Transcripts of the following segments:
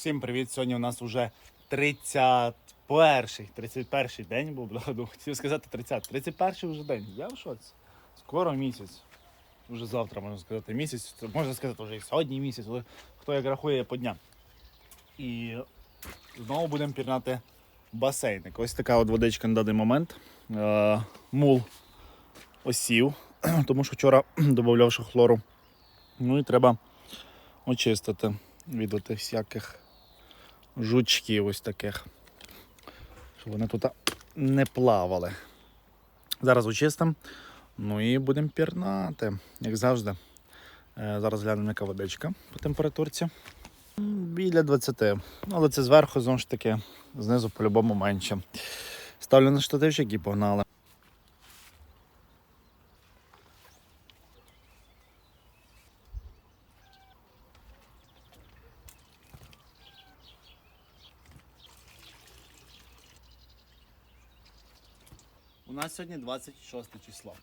Всім привіт! Сьогодні у нас вже 31-й, 31-й день був, бля, ну, хотів сказати 30 31-й вже день. Я в шоці. Скоро місяць. Вже завтра можна сказати місяць. Можна сказати, вже і сьогодні місяць, але хто як рахує по дням. І знову будемо пірнати басейник. Ось така от водичка на даний момент. Е, мул осів, тому що вчора додавав ще хлору. Ну і треба очистити від отих всяких жучків ось таких. Щоб вони тут не плавали. Зараз очистимо. Ну і будемо пірнати, як завжди. Е, Зараз глянемо, яка водичка по температурці. Біля 20. Ну, Але це зверху, знову ж таки, знизу по-любому менше. Ставлю на штативчик і погнали. У нас сьогодні 26 число.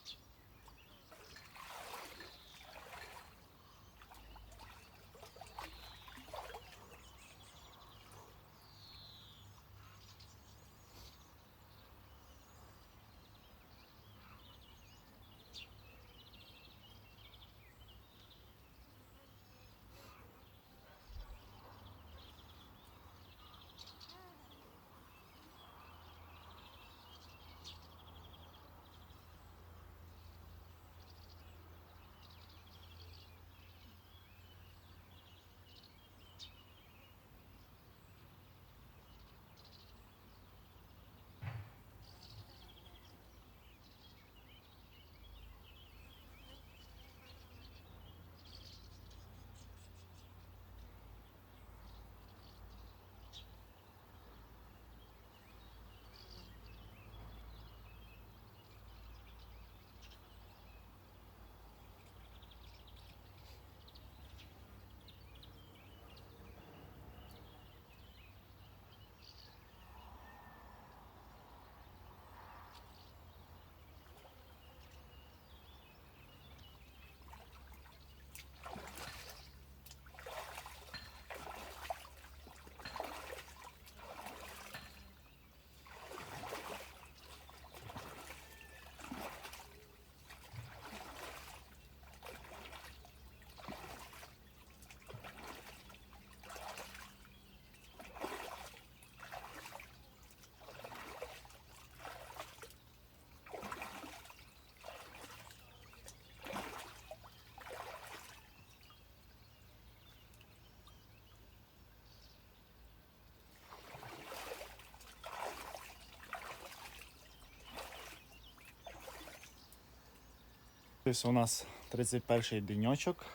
Ось у нас 31-й денечок.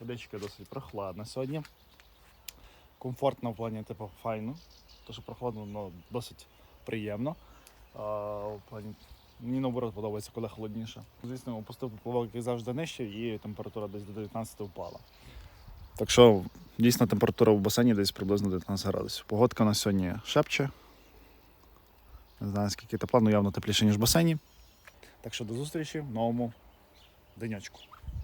Водичка досить прохладна сьогодні. Комфортно в плані, типу, файно. Що прохладно, але досить приємно. А, в плані, мені наоборот подобається, коли холодніше. Звісно, опустив поплавок, як завжди нижче, і температура десь до 19 впала. Так що дійсно температура в басейні десь приблизно 19 градусів. Погодка на сьогодні шепче. Не знаю, скільки тепла, але явно тепліше, ніж в басейні. Так що до зустрічі в новому денечку.